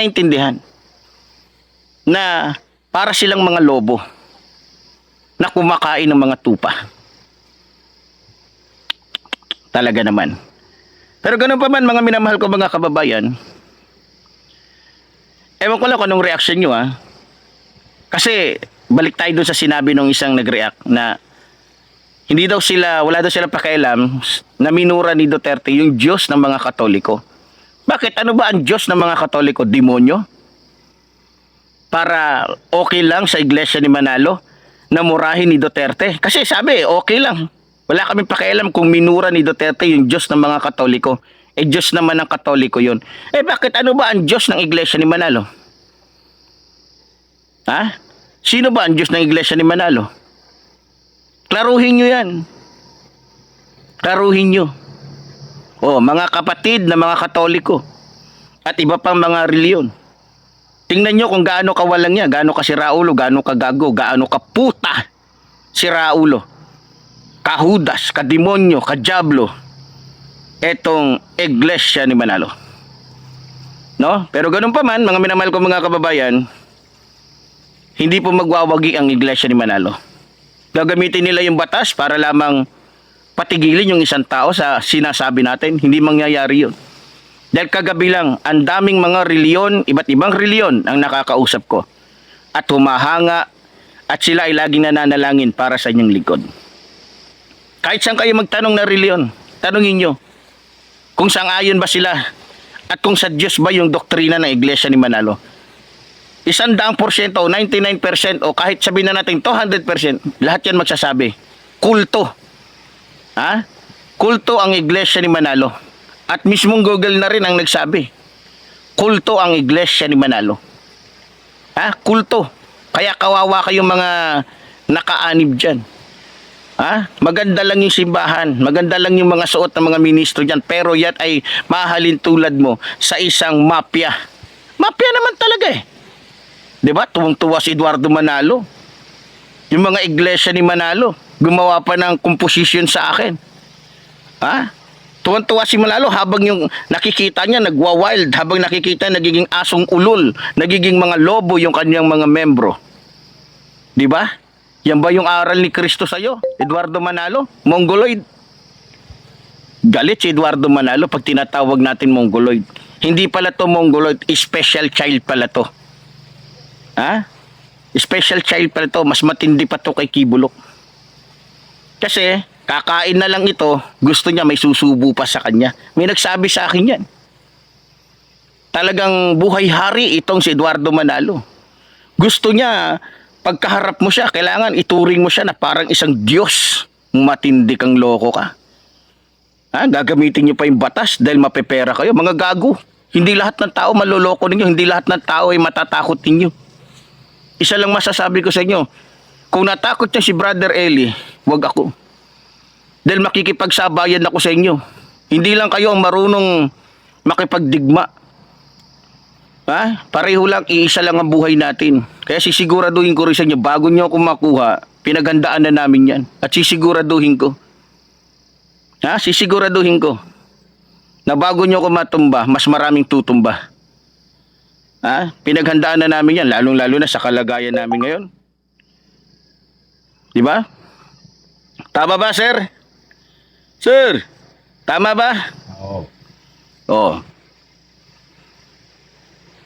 naintindihan na para silang mga lobo na kumakain ng mga tupa. Talaga naman. Pero ganun pa man mga minamahal ko mga kababayan, ewan ko lang kung anong reaction nyo ah. Kasi balik tayo dun sa sinabi ng isang nag-react na hindi daw sila, wala daw sila pakialam na minura ni Duterte yung Diyos ng mga Katoliko. Bakit? Ano ba ang Diyos ng mga Katoliko? Demonyo? Para okay lang sa iglesia ni Manalo na murahin ni Duterte? Kasi sabi, okay lang. Wala kaming pakialam kung minura ni Duterte yung Diyos ng mga Katoliko. Eh, Diyos naman ng Katoliko yun. Eh, bakit? Ano ba ang Diyos ng iglesia ni Manalo? Ha? Sino ba ang Diyos ng iglesia ni Manalo? Klaruhin nyo yan. Klaruhin nyo. Oh, mga kapatid na mga katoliko at iba pang mga reliyon. Tingnan nyo kung gaano kawalang niya, gaano ka si Raulo, gaano ka gago, gaano ka puta si Raulo. Kahudas, kademonyo, kadiablo. Etong iglesia ni Manalo. No? Pero ganun pa man, mga minamahal ko mga kababayan, hindi po magwawagi ang iglesia ni Manalo. Gagamitin nila yung batas para lamang patigilin yung isang tao sa sinasabi natin. Hindi mangyayari yun. Dahil kagabi lang, ang daming mga reliyon, iba't ibang reliyon ang nakakausap ko. At humahanga at sila ay laging nananalangin para sa inyong likod. Kahit saan kayo magtanong na reliyon, tanungin nyo kung saan ayon ba sila at kung sa Diyos ba yung doktrina ng iglesia ni Manalo isang daang porsyento, 99% o kahit sabihin na natin 200%, lahat yan magsasabi. Kulto. Ha? Kulto ang iglesia ni Manalo. At mismong Google na rin ang nagsabi. Kulto ang iglesia ni Manalo. Ha? Kulto. Kaya kawawa kayong mga nakaanib dyan. Ha? Maganda lang yung simbahan, maganda lang yung mga suot ng mga ministro dyan, pero yan ay mahalin tulad mo sa isang mafia. Mafia naman talaga eh. ba? Tuwang-tuwa si Eduardo Manalo. Yung mga iglesia ni Manalo, gumawa pa ng composition sa akin. Ha? Tuwang-tuwa si Manalo habang yung nakikita niya nagwa-wild, habang nakikita nagiging asong ulol, nagiging mga lobo yung kanyang mga membro. 'Di ba? Yan ba yung aral ni Kristo sa iyo, Eduardo Manalo? Mongoloid. Galit si Eduardo Manalo pag tinatawag natin Mongoloid. Hindi pala to Mongoloid, special child pala to. Ha? Special child pa to, mas matindi pa to kay Kibulok. Kasi, kakain na lang ito, gusto niya may susubo pa sa kanya. May nagsabi sa akin yan. Talagang buhay hari itong si Eduardo Manalo. Gusto niya, pagkaharap mo siya, kailangan ituring mo siya na parang isang Diyos. Matindi kang loko ka. Ha? Gagamitin niyo pa yung batas dahil mapepera kayo. Mga gago. Hindi lahat ng tao maloloko ninyo. Hindi lahat ng tao ay matatakot ninyo. Isa lang masasabi ko sa inyo. Kung natakot niya si Brother Eli, wag ako. Dahil makikipagsabayan ako sa inyo. Hindi lang kayo ang marunong makipagdigma. Ha? Pareho lang, iisa lang ang buhay natin. Kaya sisiguraduhin ko rin sa inyo, bago nyo ako makuha, pinaghandaan na namin yan. At sisiguraduhin ko. Ha? Sisiguraduhin ko. Na bago nyo ako matumba, mas maraming tutumba. Ha? Pinaghandaan na namin yan, lalong-lalo na sa kalagayan namin ngayon. Di ba? Tama ba, sir? Sir, tama ba? Oo. Oo.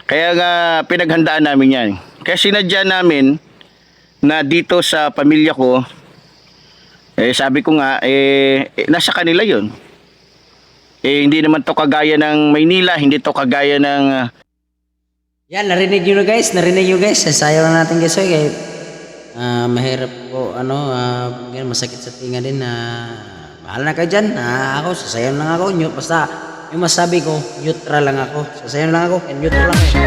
Kaya nga pinaghandaan namin yan. Kaya sinadya namin na dito sa pamilya ko, eh sabi ko nga, eh, eh, nasa kanila yon. Eh hindi naman to kagaya ng Maynila, hindi to kagaya ng ah, Yan, narinig nyo na guys, narinig nyo guys. Sasayaw na natin guys. Okay, ah mahirap po, ano, ganyan, masakit sa tinga din na bahala na kayo dyan. Ah, ako, sasayaw lang ako. New, basta, yung masabi ko, neutral lang ako. Sasayaw lang ako, and neutral lang ako.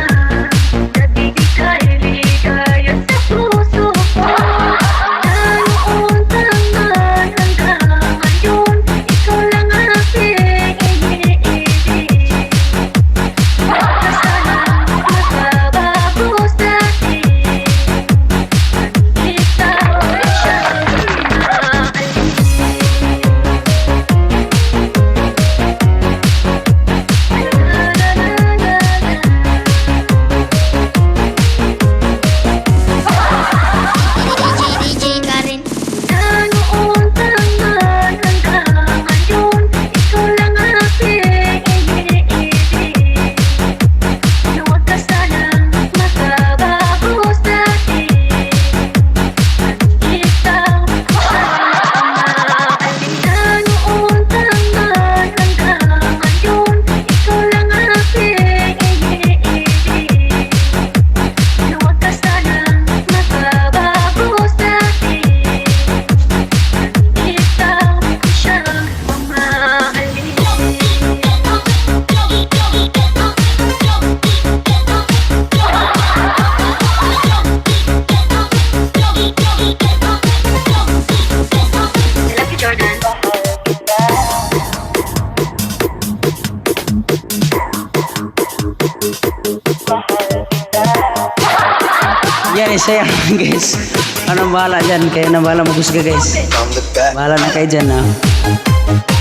Yan, isa yan guys. Anong bahala dyan? Kayo na bahala maghusga guys. Bahala na kayo dyan ha.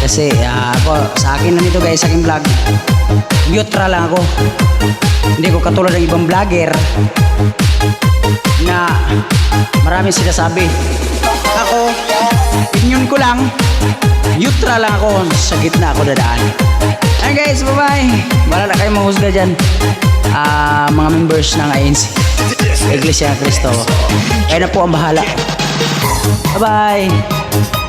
Kasi ah, ako, sa akin lang ito guys, sa aking vlog. Neutral lang ako. Hindi ko katulad ng ibang vlogger na marami sinasabi. Ako, opinion ko lang, neutral lang ako, sa gitna ako dadaan. Ayan guys, bye-bye. Bahala na kayo mahusga dyan. Ah, mga members ng INC. Iglesia Cristo. Kayo na po ang bahala. Bye-bye.